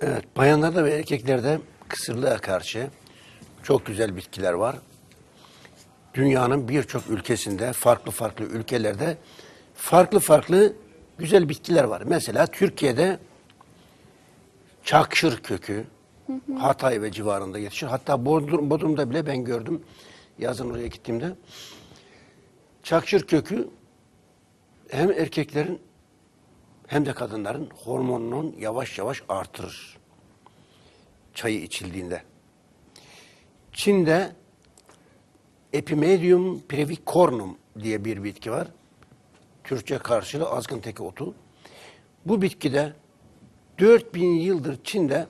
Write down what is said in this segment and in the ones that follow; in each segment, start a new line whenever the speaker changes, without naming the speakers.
Evet, bayanlarda ve erkeklerde kısırlığa karşı çok güzel bitkiler var. Dünyanın birçok ülkesinde, farklı farklı ülkelerde farklı farklı güzel bitkiler var. Mesela Türkiye'de çakşır kökü Hatay ve civarında yetişir. Hatta Bodrum, Bodrum'da bile ben gördüm yazın oraya gittiğimde. Çakşır kökü hem erkeklerin hem de kadınların hormonunun yavaş yavaş artırır. Çayı içildiğinde. Çin'de Epimedium brevicornum diye bir bitki var. Türkçe karşılığı azgın teki otu. Bu bitkide 4000 yıldır Çin'de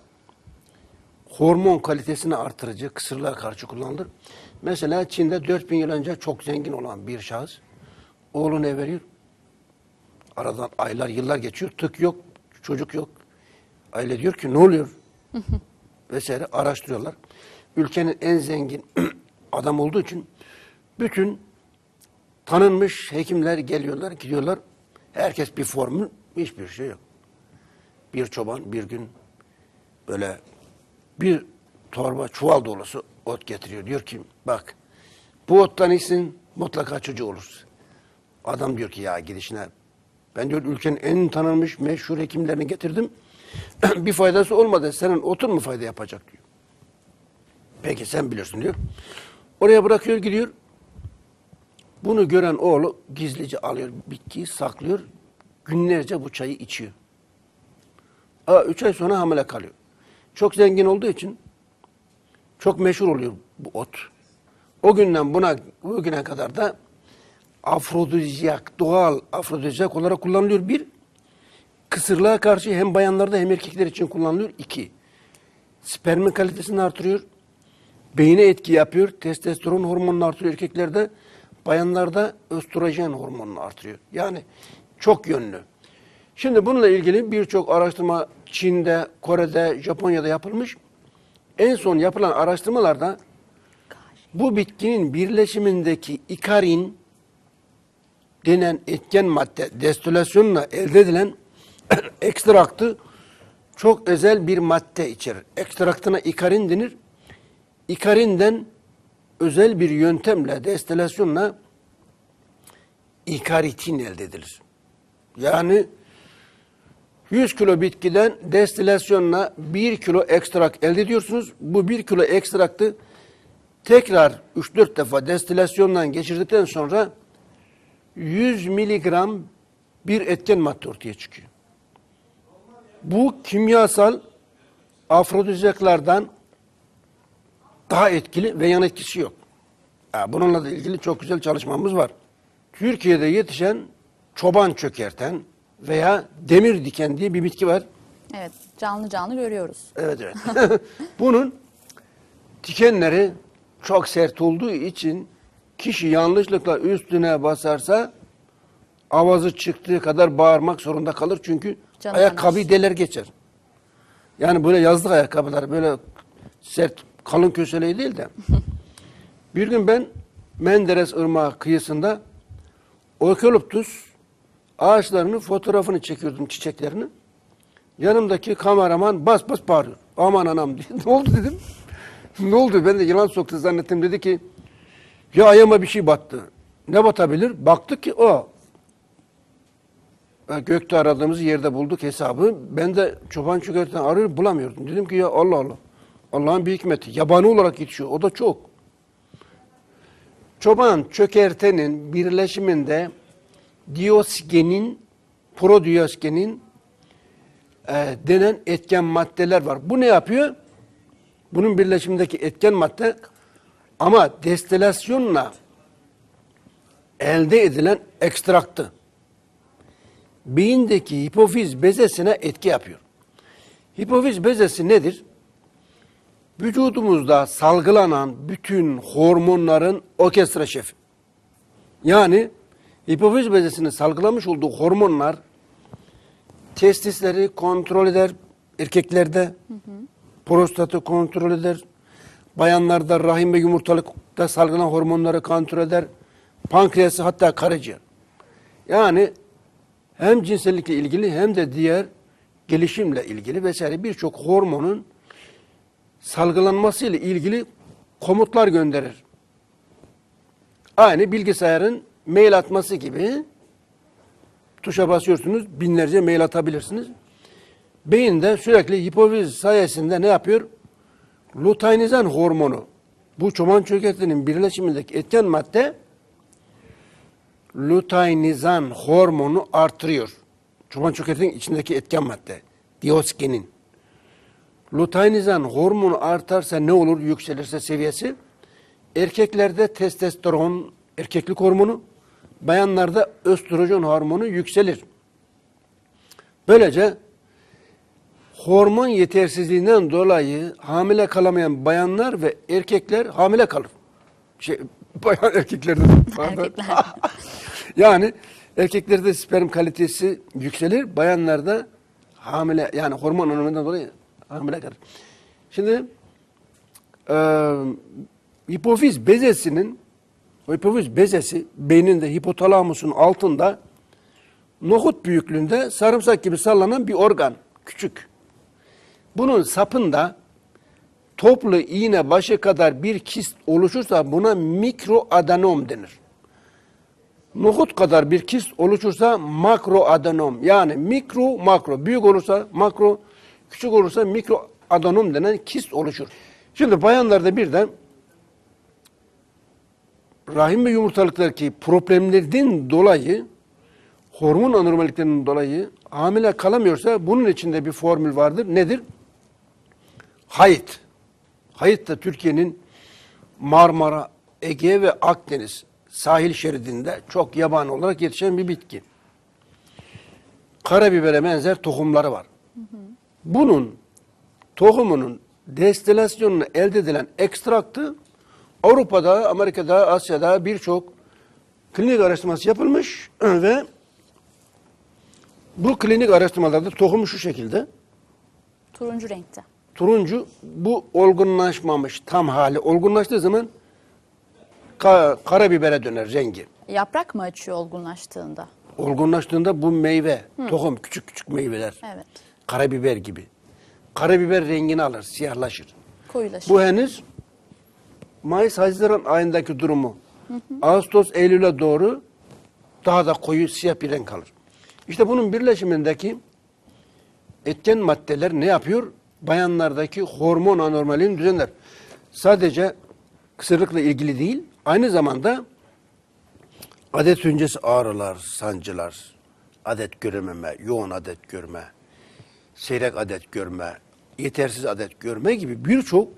hormon kalitesini artırıcı kısırlığa karşı kullanılır. Mesela Çin'de 4000 yıl önce çok zengin olan bir şahıs oğlunu evleniyor. Aradan aylar, yıllar geçiyor. Tık yok, çocuk yok. Aile diyor ki ne oluyor? Vesaire araştırıyorlar. Ülkenin en zengin adam olduğu için bütün tanınmış hekimler geliyorlar, gidiyorlar. Herkes bir formül, hiçbir şey yok. Bir çoban bir gün böyle bir torba çuval dolusu ot getiriyor. Diyor ki bak bu ottan içsin mutlaka çocuğu olur. Adam diyor ki ya gidişine ben diyor ülkenin en tanınmış meşhur hekimlerini getirdim. bir faydası olmadı. Senin otun mu fayda yapacak diyor. Peki sen bilirsin diyor. Oraya bırakıyor gidiyor. Bunu gören oğlu gizlice alıyor bitkiyi saklıyor. Günlerce bu çayı içiyor. Aa, üç ay sonra hamile kalıyor. Çok zengin olduğu için çok meşhur oluyor bu ot. O günden buna bugüne kadar da afrodizyak, doğal afrodizyak olarak kullanılıyor. Bir, kısırlığa karşı hem bayanlarda hem erkekler için kullanılıyor. İki, spermin kalitesini artırıyor. Beyine etki yapıyor. Testosteron hormonunu artırıyor erkeklerde. Bayanlarda östrojen hormonunu artırıyor. Yani çok yönlü. Şimdi bununla ilgili birçok araştırma Çin'de, Kore'de, Japonya'da yapılmış. En son yapılan araştırmalarda bu bitkinin birleşimindeki ikarin denen etken madde destilasyonla elde edilen ekstraktı çok özel bir madde içerir. Ekstraktına ikarin denir. İkarinden özel bir yöntemle destilasyonla ikaritin elde edilir. Yani 100 kilo bitkiden destilasyonla 1 kilo ekstrak elde ediyorsunuz. Bu 1 kilo ekstraktı tekrar 3-4 defa destilasyondan geçirdikten sonra 100 miligram bir etken madde ortaya çıkıyor. Bu kimyasal afrodizyaklardan daha etkili ve yan etkisi yok. Bununla da ilgili çok güzel çalışmamız var. Türkiye'de yetişen çoban çökerten veya demir diken diye bir bitki var.
Evet, canlı canlı görüyoruz.
Evet evet. Bunun dikenleri çok sert olduğu için kişi yanlışlıkla üstüne basarsa avazı çıktığı kadar bağırmak zorunda kalır. Çünkü
Canı
ayakkabıyı deler geçer. Yani böyle yazlık ayakkabılar böyle sert kalın köseleği değil de. bir gün ben Menderes Irmağı kıyısında Eukaliptus ağaçlarının fotoğrafını çekiyordum çiçeklerini. Yanımdaki kameraman bas bas bağırıyor. Aman anam diye. ne oldu dedim. ne oldu? Ben de yılan soktu zannettim. Dedi ki ya ayağıma bir şey battı. Ne batabilir? Baktık ki o. Gökte aradığımız yerde bulduk hesabı. Ben de çoban çökerten arıyorum bulamıyordum. Dedim ki ya Allah Allah. Allah'ın bir hikmeti. Yabani olarak yetişiyor. O da çok. Çoban çökertenin birleşiminde diosgenin, prodiosgenin e, denen etken maddeler var. Bu ne yapıyor? Bunun birleşimindeki etken madde ama destilasyonla elde edilen ekstraktı beyindeki hipofiz bezesine etki yapıyor. Hipofiz bezesi nedir? Vücudumuzda salgılanan bütün hormonların orkestra şefi. Yani hipofiz bezesinin salgılamış olduğu hormonlar testisleri kontrol eder erkeklerde, prostatı kontrol eder, bayanlarda rahim ve yumurtalıkta salgılanan hormonları kontrol eder, pankreası hatta karaciğer. Yani hem cinsellikle ilgili hem de diğer gelişimle ilgili vesaire birçok hormonun salgılanması ile ilgili komutlar gönderir. Aynı bilgisayarın mail atması gibi tuşa basıyorsunuz, binlerce mail atabilirsiniz. Beyinde sürekli hipofiz sayesinde ne yapıyor? Luteinizan hormonu. Bu çoban çökertinin birleşimindeki etken madde luteinizan hormonu artırıyor. Çoban çökertinin içindeki etken madde. Diosgenin. Luteinizan hormonu artarsa ne olur yükselirse seviyesi? Erkeklerde testosteron, erkeklik hormonu, bayanlarda östrojen hormonu yükselir. Böylece hormon yetersizliğinden dolayı hamile kalamayan bayanlar ve erkekler hamile kalır. Şey, bayan erkeklerde. pardon.
Erkekler.
yani erkeklerde sperm kalitesi yükselir, bayanlarda hamile yani hormon öneminden dolayı hamile kalır. Şimdi e, hipofiz bezesinin hipofiz bezesi beyninde hipotalamusun altında nohut büyüklüğünde sarımsak gibi sallanan bir organ. Küçük. Bunun sapında toplu iğne başı kadar bir kist oluşursa buna mikroadenom denir. Nohut kadar bir kist oluşursa makroadenom yani mikro makro büyük olursa makro küçük olursa mikroadenom denen kist oluşur. Şimdi bayanlarda birden rahim ve yumurtalıktaki problemlerden dolayı hormon anormalliklerinden dolayı hamile kalamıyorsa bunun içinde bir formül vardır. Nedir? Hayıt. Hayıt da Türkiye'nin Marmara, Ege ve Akdeniz sahil şeridinde çok yaban olarak yetişen bir bitki. Karabibere benzer tohumları var. Bunun tohumunun destilasyonunu elde edilen ekstraktı Avrupa'da, Amerika'da, Asya'da birçok klinik araştırması yapılmış ve bu klinik araştırmalarda tohum şu şekilde.
Turuncu renkte.
Turuncu bu olgunlaşmamış tam hali. Olgunlaştığı zaman ka- karabibere döner rengi.
Yaprak mı açıyor olgunlaştığında?
Olgunlaştığında bu meyve, tohum küçük küçük meyveler.
Evet.
Karabiber gibi. Karabiber rengini alır, siyahlaşır.
Koyulaşır.
Bu henüz Mayıs Haziran ayındaki durumu. Ağustos Eylül'e doğru daha da koyu siyah bir renk alır. İşte bunun birleşimindeki etken maddeler ne yapıyor? Bayanlardaki hormon anormalini düzenler. Sadece kısırlıkla ilgili değil, aynı zamanda adet öncesi ağrılar, sancılar, adet görememe, yoğun adet görme, seyrek adet görme, yetersiz adet görme gibi birçok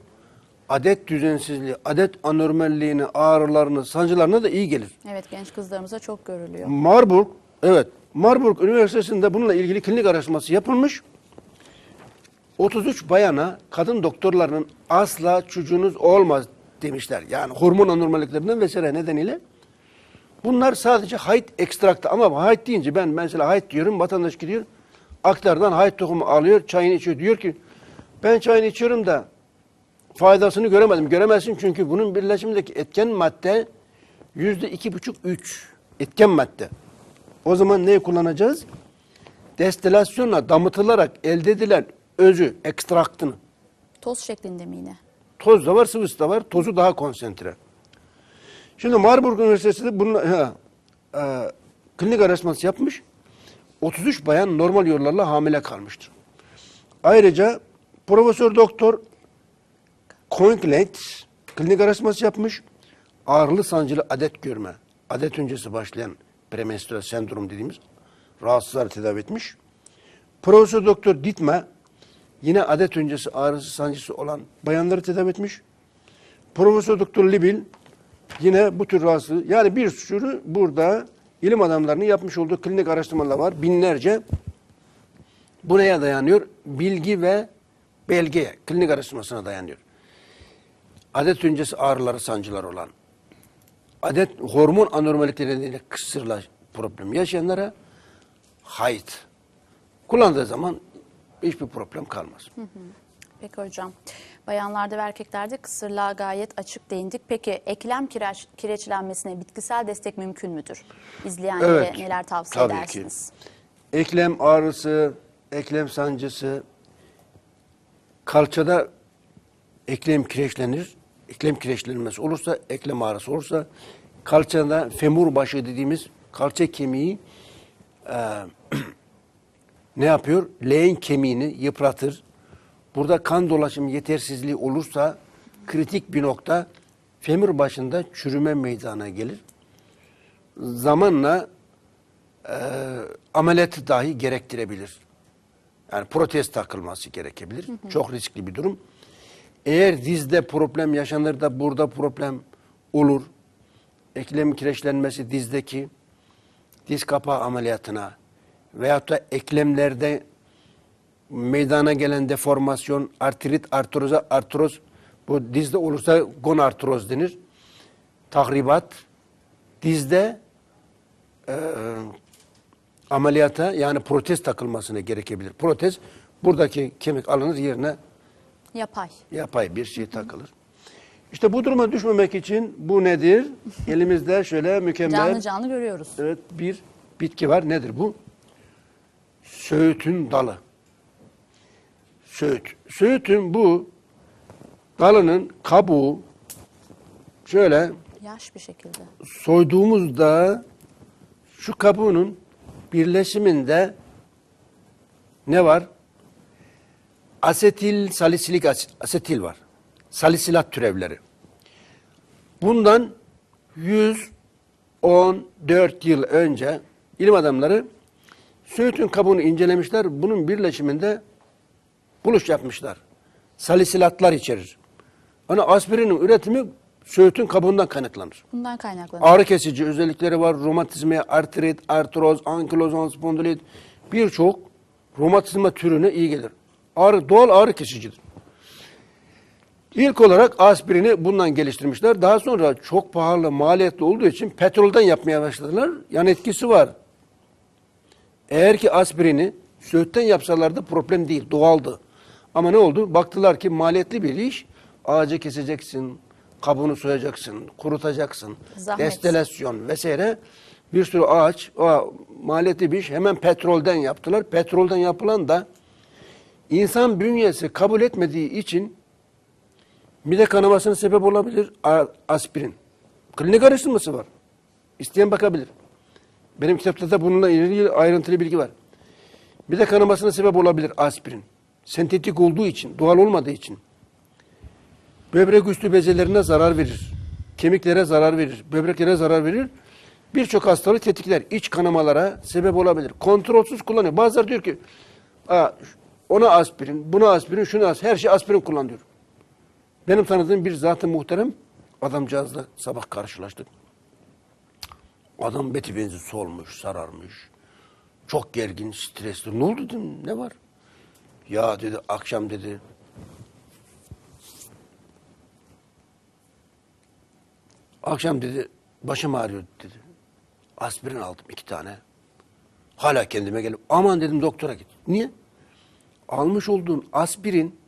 adet düzensizliği, adet anormalliğini, ağrılarını, sancılarına da iyi gelir.
Evet genç kızlarımıza çok görülüyor.
Marburg, evet, Marburg Üniversitesi'nde bununla ilgili klinik araştırması yapılmış. 33 bayana kadın doktorlarının asla çocuğunuz olmaz demişler. Yani hormon anormalliklerinden vesaire nedeniyle. Bunlar sadece hayt ekstraktı ama hayt deyince ben mesela hayt diyorum vatandaş gidiyor aktardan hayt tohumu alıyor çayını içiyor diyor ki ben çayını içiyorum da faydasını göremedim. Göremezsin çünkü bunun birleşimindeki etken madde yüzde iki buçuk üç etken madde. O zaman neyi kullanacağız? Destilasyonla damıtılarak elde edilen özü, ekstraktını.
Toz şeklinde mi yine?
Toz da var, sıvısı da var. Tozu daha konsantre. Şimdi Marburg Üniversitesi de bunun ha, e, klinik araştırması yapmış. 33 bayan normal yollarla hamile kalmıştır. Ayrıca Profesör Doktor Coinklet klinik araştırması yapmış. Ağrılı sancılı adet görme, adet öncesi başlayan premenstrüel sendrom dediğimiz rahatsızları tedavi etmiş. Profesör Doktor Ditme yine adet öncesi ağrısı sancısı olan bayanları tedavi etmiş. Profesör Doktor Libil yine bu tür rahatsızlığı yani bir sürü burada ilim adamlarının yapmış olduğu klinik araştırmalar var. Binlerce buraya dayanıyor. Bilgi ve belgeye, klinik araştırmasına dayanıyor. Adet öncesi ağrıları, sancılar olan, adet hormon anormallikleri nedeniyle kısırla problem yaşayanlara hayt kullandığı zaman hiçbir problem kalmaz.
Peki hocam. Bayanlarda ve erkeklerde kısırlığa gayet açık değindik. Peki eklem kireç, kireçlenmesine bitkisel destek mümkün müdür? İzleyenlere
Evet,
neler tavsiye
tabii ki.
edersiniz?
Eklem ağrısı, eklem sancısı, kalçada eklem kireçlenir. Eklem kireçlenmesi olursa, eklem ağrısı olursa, kalçada femur başı dediğimiz kalça kemiği e, ne yapıyor? Leğen kemiğini yıpratır. Burada kan dolaşım yetersizliği olursa kritik bir nokta femur başında çürüme meydana gelir. Zamanla e, ameliyatı dahi gerektirebilir. Yani protez takılması gerekebilir. Çok riskli bir durum. Eğer dizde problem yaşanır da burada problem olur. Eklem kireçlenmesi dizdeki diz kapağı ameliyatına veyahut da eklemlerde meydana gelen deformasyon, artrit, artroza, artroz bu dizde olursa gonartroz denir. Tahribat dizde e, ameliyata yani protez takılmasına gerekebilir. Protez buradaki kemik alınır yerine
Yapay.
yapay bir şey takılır. İşte bu duruma düşmemek için bu nedir? Elimizde şöyle mükemmel
Canlı canlı görüyoruz.
evet bir bitki var. Nedir bu? Söğütün dalı. Söğüt. Söğütün bu dalının kabuğu şöyle
Yaş bir şekilde.
soyduğumuzda şu kabuğunun birleşiminde ne var? Asetil salisilik asetil var. Salisilat türevleri. Bundan 114 yıl önce ilim adamları Söğüt'ün kabuğunu incelemişler. Bunun birleşiminde buluş yapmışlar. Salisilatlar içerir. Hani aspirinin üretimi Söğüt'ün kabuğundan kaynaklanır.
Bundan kaynaklanıyor.
Ağrı kesici özellikleri var. Romatizmaya, artrit, artroz, ankilozan, spondilit birçok romatizma türüne iyi gelir. Ağrı, doğal ağrı kesicidir. İlk olarak aspirini bundan geliştirmişler. Daha sonra çok pahalı, maliyetli olduğu için petrolden yapmaya başladılar. Yan etkisi var. Eğer ki aspirini söğütten yapsalardı problem değil, doğaldı. Ama ne oldu? Baktılar ki maliyetli bir iş. Ağacı keseceksin, kabuğunu soyacaksın, kurutacaksın,
Zahmet.
destelasyon vesaire. Bir sürü ağaç, o maliyetli bir iş. Hemen petrolden yaptılar. Petrolden yapılan da insan bünyesi kabul etmediği için mide kanamasına sebep olabilir aspirin. Klinik araştırması var. İsteyen bakabilir. Benim kitapta da bununla ilgili ayrıntılı bilgi var. Mide kanamasına sebep olabilir aspirin. Sentetik olduğu için, doğal olmadığı için. Böbrek üstü bezelerine zarar verir. Kemiklere zarar verir. Böbreklere zarar verir. Birçok hastalık tetikler. iç kanamalara sebep olabilir. Kontrolsüz kullanıyor. Bazıları diyor ki "Aa, ona aspirin, buna aspirin, şuna aspirin, her şey aspirin kullan diyor. Benim tanıdığım bir zatı muhterem adamcağızla sabah karşılaştık. Adam beti benzi solmuş, sararmış. Çok gergin, stresli. Ne oldu dedim, ne var? Ya dedi, akşam dedi, akşam dedi, başım ağrıyor dedi. Aspirin aldım iki tane. Hala kendime gelip, aman dedim doktora git. Niye? Almış olduğun aspirin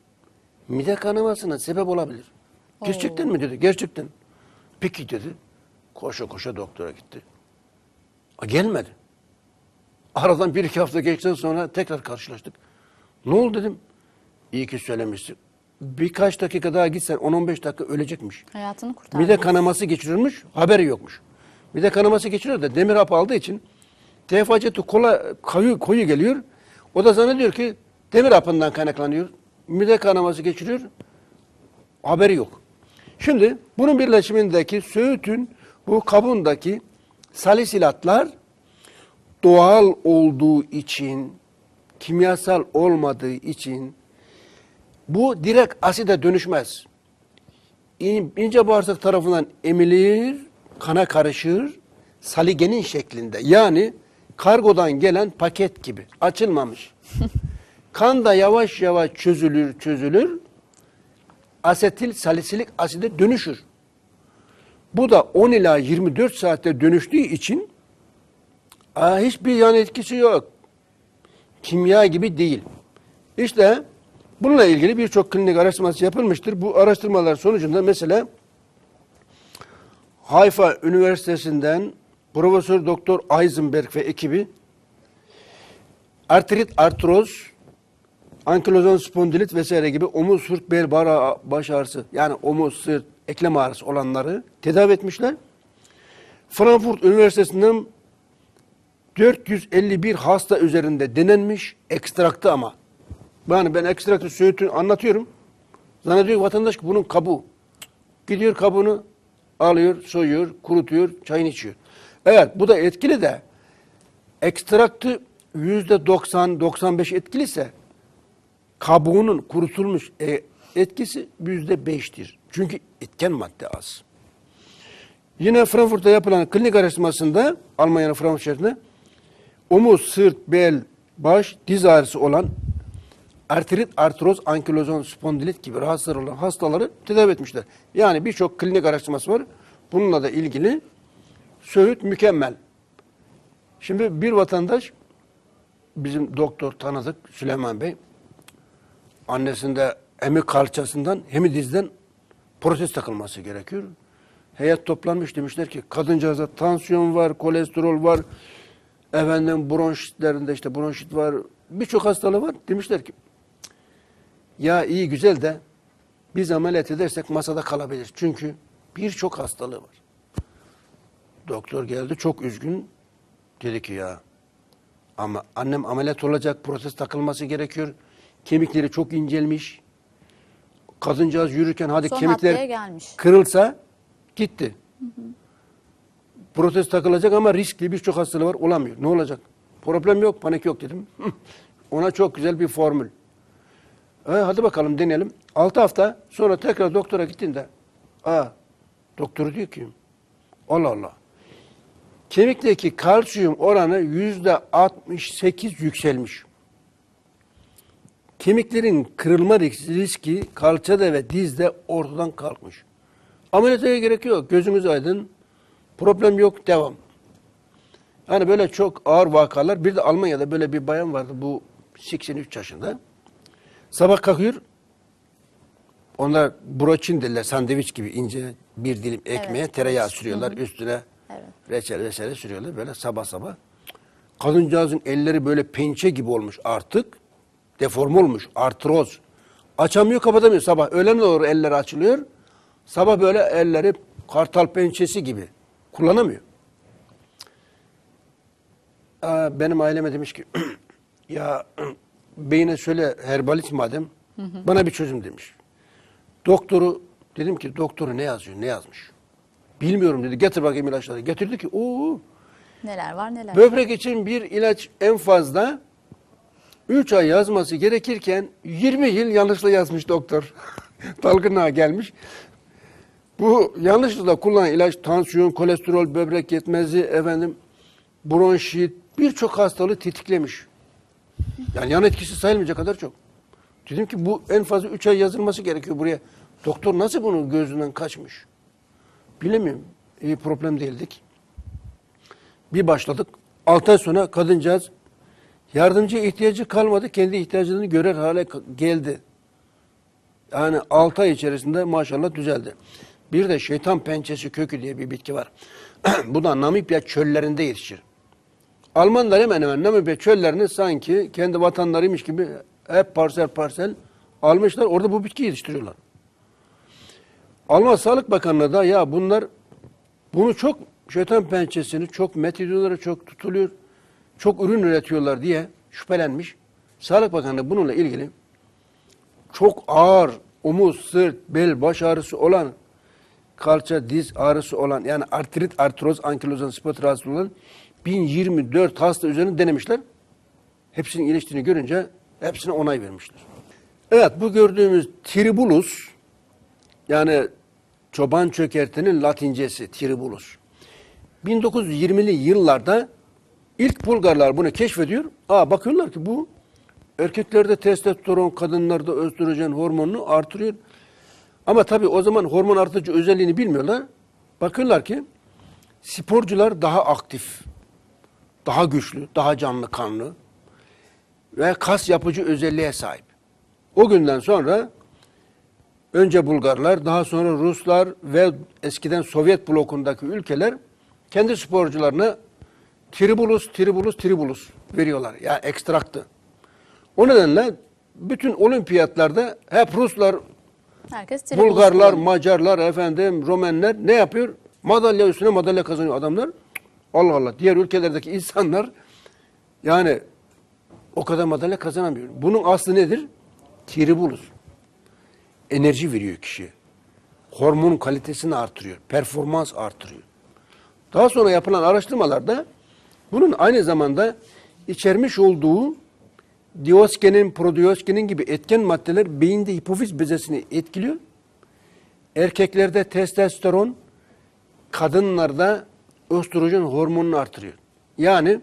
mide kanamasına sebep olabilir. Gerçekten mi dedi? Gerçekten. Peki dedi. Koşa koşa doktora gitti. Gelmedi. Aradan bir iki hafta geçtikten sonra tekrar karşılaştık. Ne oldu dedim. İyi ki söylemişsin. Birkaç dakika daha gitsen 10-15 dakika ölecekmiş.
Hayatını kurtardı.
Mide kanaması geçirilmiş, haberi yokmuş. Mide kanaması geçiriyor da demir hapı aldığı için tefaceti kola koyu, koyu geliyor. O da zannediyor ki demir hapından kaynaklanıyor. Mide kanaması geçiriyor, haberi yok. Şimdi bunun birleşimindeki söğütün bu kabuğundaki salisilatlar doğal olduğu için, kimyasal olmadığı için bu direkt aside dönüşmez. İn- ince bağırsak tarafından emilir, kana karışır, saligenin şeklinde. Yani kargodan gelen paket gibi açılmamış. kan da yavaş yavaş çözülür, çözülür. Asetil salisilik aside dönüşür. Bu da 10 ila 24 saatte dönüştüğü için aa, hiçbir yan etkisi yok. Kimya gibi değil. İşte Bununla ilgili birçok klinik araştırması yapılmıştır. Bu araştırmalar sonucunda mesela Hayfa Üniversitesi'nden Profesör Doktor Eisenberg ve ekibi artrit, artroz, ankilozan spondilit vesaire gibi omuz, sırt, bel, bara, baş ağrısı yani omuz, sırt, eklem ağrısı olanları tedavi etmişler. Frankfurt Üniversitesi'nden 451 hasta üzerinde denenmiş ekstraktı ama. Yani ben ekstraktı söğütü anlatıyorum. Zannediyor vatandaş ki bunun kabuğu. Gidiyor kabuğunu alıyor, soyuyor, kurutuyor, çayını içiyor. Evet bu da etkili de ekstraktı yüzde 90-95 etkiliyse kabuğunun kurutulmuş e, etkisi yüzde beştir. Çünkü etken madde az. Yine Frankfurt'ta yapılan klinik araştırmasında Almanya'nın Frankfurt şehrinde omuz, sırt, bel, baş, diz ağrısı olan artrit, artroz, ankilozan, spondilit gibi rahatsızlar olan hastaları tedavi etmişler. Yani birçok klinik araştırması var. Bununla da ilgili Söğüt mükemmel. Şimdi bir vatandaş bizim doktor tanıdık Süleyman Bey annesinde hemi kalçasından hemi dizden protez takılması gerekiyor. Heyet toplanmış demişler ki kadıncağızda tansiyon var, kolesterol var, efendim bronşitlerinde işte bronşit var, birçok hastalığı var. Demişler ki ya iyi güzel de biz ameliyat edersek masada kalabilir. Çünkü birçok hastalığı var. Doktor geldi çok üzgün. Dedi ki ya ama annem ameliyat olacak, protez takılması gerekiyor. Kemikleri çok incelmiş. Kadıncağız yürürken hadi
Son
kemikler
gelmiş.
kırılsa gitti. Protez takılacak ama riskli birçok hastalığı var olamıyor. Ne olacak? Problem yok, panik yok dedim. Ona çok güzel bir formül. E, hadi bakalım deneyelim. 6 hafta sonra tekrar doktora gittiğinde aa, doktoru diyor ki Allah Allah kemikteki kalsiyum oranı yüzde 68 yükselmiş. Kemiklerin kırılma riski kalçada ve dizde ortadan kalkmış. Ameliyata gerek yok. Gözümüz aydın. Problem yok. Devam. Yani böyle çok ağır vakalar. Bir de Almanya'da böyle bir bayan vardı. Bu 83 yaşında. Sabah kalkıyor. Onlar broçin derler. Sandviç gibi ince bir dilim ekmeğe
Evet.
tereyağı sürüyorlar. Üstüne
Evet.
reçel vesaire sürüyorlar. Böyle sabah sabah. Kadıncağızın elleri böyle pençe gibi olmuş artık. Deforme olmuş. Artroz. Açamıyor kapatamıyor sabah. Öğlene doğru elleri açılıyor. Sabah böyle elleri kartal pençesi gibi. Kullanamıyor. Aa, benim aileme demiş ki ya beyine söyle herbalist madem bana bir çözüm demiş. Doktoru dedim ki doktoru ne yazıyor ne yazmış. Bilmiyorum dedi getir bakayım ilaçları. Getirdi ki ooo
Neler var neler.
Böbrek için bir ilaç en fazla 3 ay yazması gerekirken 20 yıl yanlışla yazmış doktor. Dalgınlığa gelmiş. Bu yanlışlıkla kullanılan ilaç tansiyon, kolesterol, böbrek yetmezliği, efendim bronşit birçok hastalığı tetiklemiş. Yani yan etkisi sayılmayacak kadar çok. Dedim ki bu en fazla 3 ay yazılması gerekiyor buraya. Doktor nasıl bunu gözünden kaçmış? Bilemiyorum. İyi problem değildik. Bir başladık. 6 ay sonra kadıncağız yardımcı ihtiyacı kalmadı. Kendi ihtiyacını görer hale geldi. Yani 6 ay içerisinde maşallah düzeldi. Bir de şeytan pençesi kökü diye bir bitki var. Bu da Namibya çöllerinde yetişir. Almanlar hemen hemen Namibya çöllerini sanki kendi vatanlarıymış gibi hep parsel parsel almışlar. Orada bu bitkiyi yetiştiriyorlar. Alman Sağlık Bakanlığı da ya bunlar bunu çok şeytan pençesini çok met ediyorlar, çok tutuluyor, çok ürün üretiyorlar diye şüphelenmiş. Sağlık Bakanlığı bununla ilgili çok ağır omuz, sırt, bel, baş ağrısı olan, kalça, diz ağrısı olan yani artrit, artroz, ankilozan, spot rahatsızlığı olan 1024 hasta üzerine denemişler. Hepsinin iyileştiğini görünce hepsine onay vermişler. Evet bu gördüğümüz tribulus yani çoban çökertinin latincesi tribulus. 1920'li yıllarda ilk Bulgarlar bunu keşfediyor. Aa bakıyorlar ki bu erkeklerde testosteron, kadınlarda östrojen hormonunu artırıyor. Ama tabii o zaman hormon artıcı özelliğini bilmiyorlar. Bakıyorlar ki sporcular daha aktif, daha güçlü, daha canlı kanlı ve kas yapıcı özelliğe sahip. O günden sonra önce Bulgarlar, daha sonra Ruslar ve eskiden Sovyet blokundaki ülkeler kendi sporcularına tribulus, tribulus, tribulus veriyorlar. Ya yani ekstraktı. O nedenle bütün olimpiyatlarda hep Ruslar,
Herkes tribulus
Bulgarlar,
kullanıyor.
Macarlar, efendim Romenler ne yapıyor? Madalya üstüne madalya kazanıyor adamlar. Allah Allah. Diğer ülkelerdeki insanlar yani o kadar madalya kazanamıyor. Bunun aslı nedir? Tribulus. Enerji veriyor kişiye. Hormon kalitesini artırıyor. Performans artırıyor. Daha sonra yapılan araştırmalarda bunun aynı zamanda içermiş olduğu Diosgenin, prodiosgenin gibi etken maddeler beyinde hipofiz bezesini etkiliyor. Erkeklerde testosteron, kadınlarda östrojen hormonunu artırıyor. Yani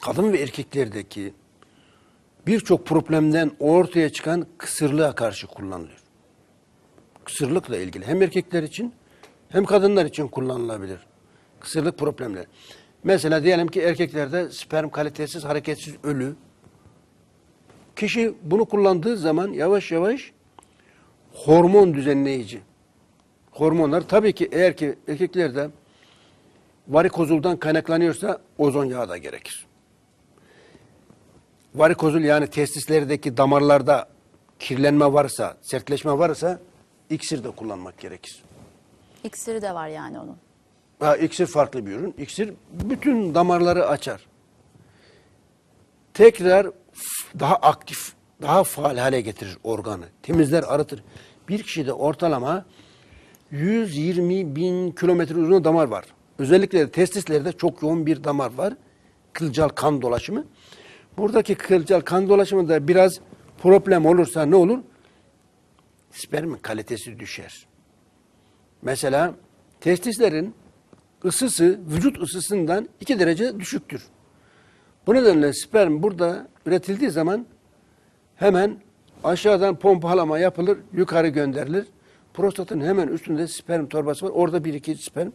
kadın ve erkeklerdeki birçok problemden ortaya çıkan kısırlığa karşı kullanılıyor. Kısırlıkla ilgili hem erkekler için hem kadınlar için kullanılabilir. Kısırlık problemleri. Mesela diyelim ki erkeklerde sperm kalitesiz, hareketsiz, ölü. Kişi bunu kullandığı zaman yavaş yavaş hormon düzenleyici. Hormonlar tabii ki eğer ki erkeklerde varikozuldan kaynaklanıyorsa ozon yağı da gerekir. Varikozul yani testislerdeki damarlarda kirlenme varsa, sertleşme varsa iksir de kullanmak gerekir.
İksiri de var yani onun.
Ha, iksir farklı bir ürün. İksir bütün damarları açar. Tekrar daha aktif, daha faal hale getirir organı. Temizler, arıtır. Bir kişide ortalama 120 bin kilometre uzun damar var. Özellikle de testislerde çok yoğun bir damar var. Kılcal kan dolaşımı. Buradaki kılcal kan dolaşımında biraz problem olursa ne olur? Spermin kalitesi düşer. Mesela testislerin ısısı vücut ısısından 2 derece düşüktür. Bu nedenle sperm burada üretildiği zaman hemen aşağıdan pompalama yapılır, yukarı gönderilir. Prostatın hemen üstünde sperm torbası var. Orada bir iki sperm.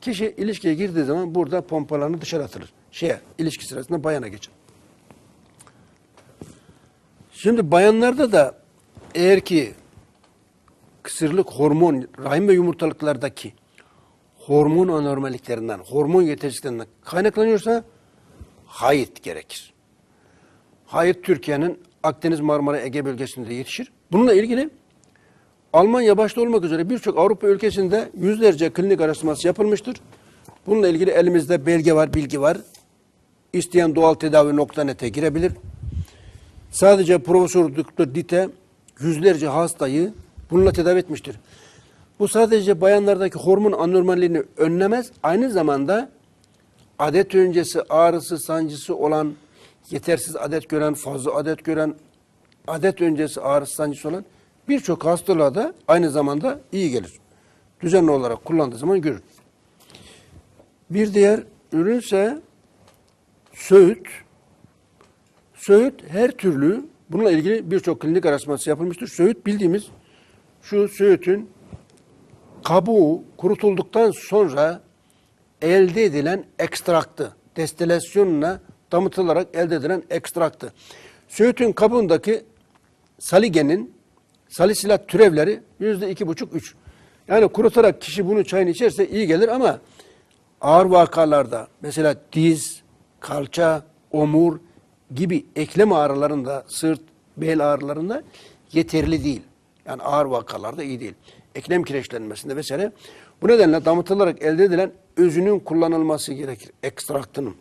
Kişi ilişkiye girdiği zaman burada pompalanır dışarı atılır. Şeye, ilişki sırasında bayana geçer. Şimdi bayanlarda da eğer ki kısırlık hormon, rahim ve yumurtalıklardaki hormon anormalliklerinden, hormon yetersizliklerinden kaynaklanıyorsa hayit gerekir. Hayit Türkiye'nin Akdeniz, Marmara, Ege bölgesinde yetişir. Bununla ilgili Almanya başta olmak üzere birçok Avrupa ülkesinde yüzlerce klinik araştırması yapılmıştır. Bununla ilgili elimizde belge var, bilgi var. İsteyen doğal tedavi.net'e girebilir. Sadece Profesör Doktor Dite yüzlerce hastayı bununla tedavi etmiştir. Bu sadece bayanlardaki hormon anormalliğini önlemez, aynı zamanda adet öncesi ağrısı, sancısı olan, yetersiz adet gören, fazla adet gören, adet öncesi ağrısı, sancısı olan birçok hastalığa da aynı zamanda iyi gelir. Düzenli olarak kullandığı zaman görür. Bir diğer ürünse söğüt. Söğüt her türlü, bununla ilgili birçok klinik araştırması yapılmıştır. Söğüt bildiğimiz şu söğütün kabuğu kurutulduktan sonra elde edilen ekstraktı, destilasyonla damıtılarak elde edilen ekstraktı. Söğütün kabuğundaki saligenin salisilat türevleri yüzde iki buçuk üç. Yani kurutarak kişi bunu çayını içerse iyi gelir ama ağır vakalarda mesela diz, kalça, omur gibi eklem ağrılarında, sırt, bel ağrılarında yeterli değil. Yani ağır vakalarda iyi değil. Eklem kireçlenmesinde vesaire. Bu nedenle damıtılarak elde edilen özünün kullanılması gerekir. Ekstraktının.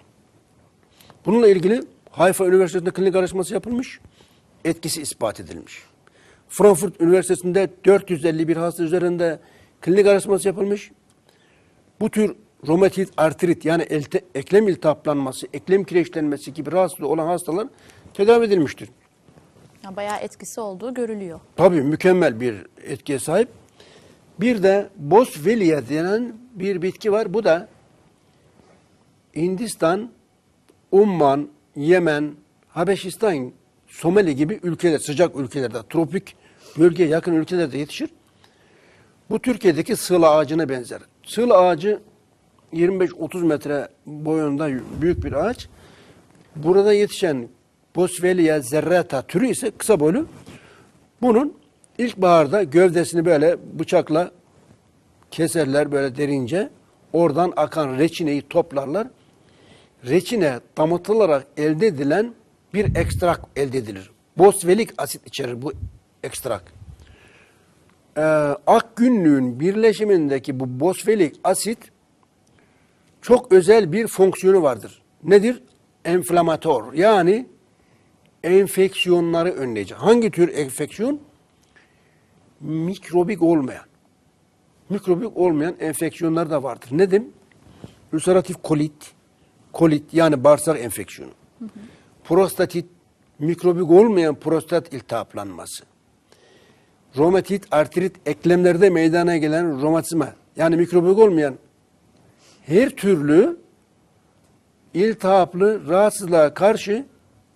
Bununla ilgili Hayfa Üniversitesi'nde klinik araştırması yapılmış. Etkisi ispat edilmiş. Frankfurt Üniversitesi'nde 451 hasta üzerinde klinik araştırması yapılmış. Bu tür romatit, artrit yani elte- eklem iltihaplanması, eklem kireçlenmesi gibi rahatsızlığı olan hastalar tedavi edilmiştir.
Ya bayağı etkisi olduğu görülüyor.
Tabii mükemmel bir etkiye sahip. Bir de Boswellia denen bir bitki var. Bu da Hindistan, Umman, Yemen, Habeşistan, Somali gibi ülkeler, sıcak ülkelerde, tropik bölgeye yakın ülkelerde yetişir. Bu Türkiye'deki sığla ağacına benzer. Sığla ağacı 25-30 metre boyunda büyük bir ağaç. Burada yetişen Boswellia zerrata türü ise kısa boylu. Bunun ilkbaharda gövdesini böyle bıçakla keserler böyle derince. Oradan akan reçineyi toplarlar. Reçine damıtılarak elde edilen bir ekstrak elde edilir. Bosvelik asit içerir bu ekstrak. Ee, ak günlüğün birleşimindeki bu bosvelik asit çok özel bir fonksiyonu vardır. Nedir? Enflamatör. Yani enfeksiyonları önleyecek. Hangi tür enfeksiyon? Mikrobik olmayan. Mikrobik olmayan enfeksiyonlar da vardır. Nedir? Ülseratif kolit, kolit yani bağırsak enfeksiyonu. Prostatit, mikrobik olmayan prostat iltihaplanması. Romatit, artrit, eklemlerde meydana gelen romatizma. Yani mikrobik olmayan her türlü iltihaplı rahatsızlığa karşı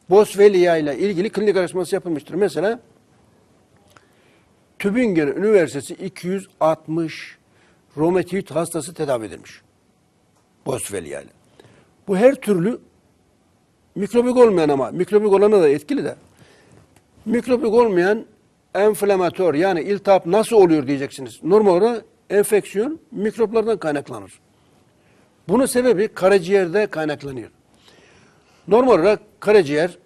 Boswellia ile ilgili klinik araştırması yapılmıştır. Mesela Tübingen Üniversitesi 260 romatit hastası tedavi edilmiş. Boswellia ile. Bu her türlü mikrobik olmayan ama mikrobik olana da etkili de mikrobik olmayan enflamatör yani iltihap nasıl oluyor diyeceksiniz. Normal olarak enfeksiyon mikroplardan kaynaklanır. Bunun sebebi karaciğerde kaynaklanıyor. Normal olarak karaciğer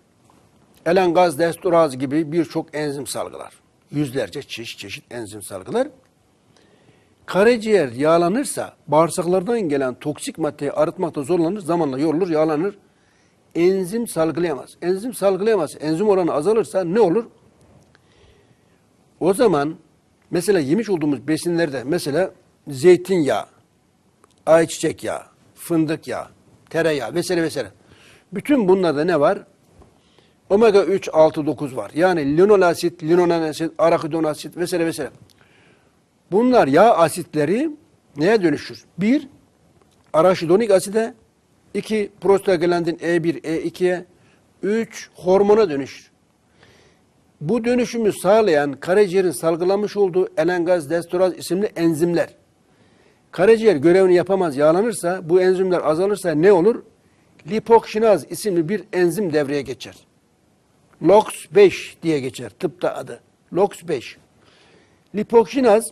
elengaz, destoraz gibi birçok enzim salgılar. Yüzlerce çeşit çeşit enzim salgılar. Karaciğer yağlanırsa bağırsaklardan gelen toksik maddeyi arıtmakta zorlanır, zamanla yorulur, yağlanır. Enzim salgılayamaz. Enzim salgılayamaz. Enzim oranı azalırsa ne olur? O zaman mesela yemiş olduğumuz besinlerde mesela zeytinyağı, ayçiçek yağı, fındık yağı, tereyağı vesaire vesaire. Bütün bunlarda ne var? Omega 3, 6, 9 var. Yani linol asit, linolen asit, arakidon asit vesaire vesaire. Bunlar yağ asitleri neye dönüşür? Bir, araşidonik aside, iki, prostaglandin E1, E2'ye, üç, hormona dönüşür. Bu dönüşümü sağlayan karaciğerin salgılamış olduğu elengaz, destoraz isimli enzimler. Karaciğer görevini yapamaz, yağlanırsa, bu enzimler azalırsa ne olur? Lipokşinaz isimli bir enzim devreye geçer. LOX5 diye geçer tıpta adı. LOX5. Lipokşinaz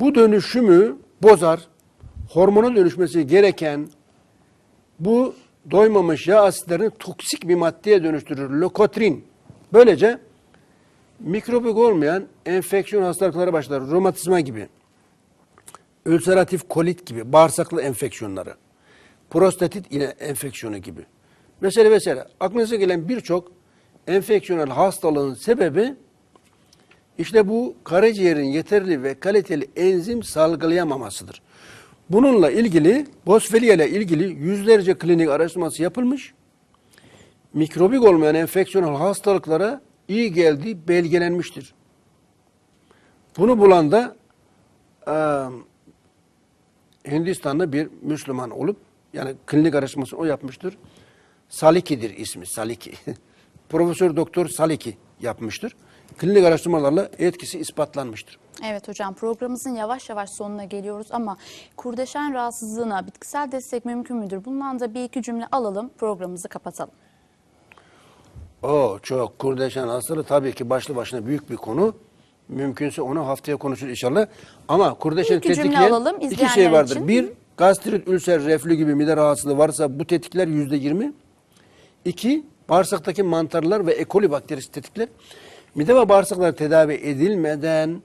bu dönüşümü bozar. Hormona dönüşmesi gereken bu doymamış yağ asitlerini toksik bir maddeye dönüştürür. Lokotrin. Böylece mikrobik olmayan enfeksiyon hastalıkları başlar. Romatizma gibi, ülseratif kolit gibi, bağırsaklı enfeksiyonları, prostatit yine enfeksiyonu gibi. Vesaire vesaire. Aklınıza gelen birçok enfeksiyonel hastalığın sebebi işte bu karaciğerin yeterli ve kaliteli enzim salgılayamamasıdır. Bununla ilgili, Boswellia ile ilgili yüzlerce klinik araştırması yapılmış. Mikrobik olmayan enfeksiyonel hastalıklara iyi geldiği belgelenmiştir. Bunu bulan da e, Hindistan'da bir Müslüman olup yani klinik araştırmasını o yapmıştır. Saliki'dir ismi, Saliki. Profesör Doktor Saliki yapmıştır. Klinik araştırmalarla etkisi ispatlanmıştır.
Evet hocam programımızın yavaş yavaş sonuna geliyoruz ama kurdeşen rahatsızlığına bitkisel destek mümkün müdür? Bundan da bir iki cümle alalım programımızı kapatalım.
O çok kurdeşen hastalığı tabii ki başlı başına büyük bir konu. Mümkünse onu haftaya konuşuruz inşallah. Ama kurdeşen
İki cümle
tetikleyen
alalım
iki şey
izleyenler
vardır.
için.
Bir, gastrit, ülser, reflü gibi mide rahatsızlığı varsa bu tetikler yüzde yirmi. İki, bağırsaktaki mantarlar ve E. coli bakterisi tetikler. Mide ve bağırsaklar tedavi edilmeden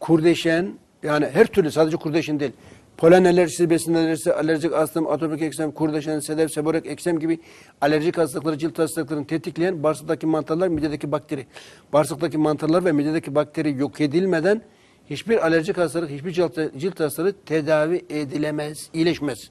kurdeşen yani her türlü sadece kurdeşen değil. Polen alerjisi, besin alerjisi, alerjik astım, atopik eksem, kurdeşen, sedef, seborek eksem gibi alerjik hastalıkları, cilt hastalıklarını tetikleyen bağırsaktaki mantarlar, midedeki bakteri. Bağırsaktaki mantarlar ve midedeki bakteri yok edilmeden hiçbir alerjik hastalık, hiçbir cilt, cilt hastalığı tedavi edilemez, iyileşmez.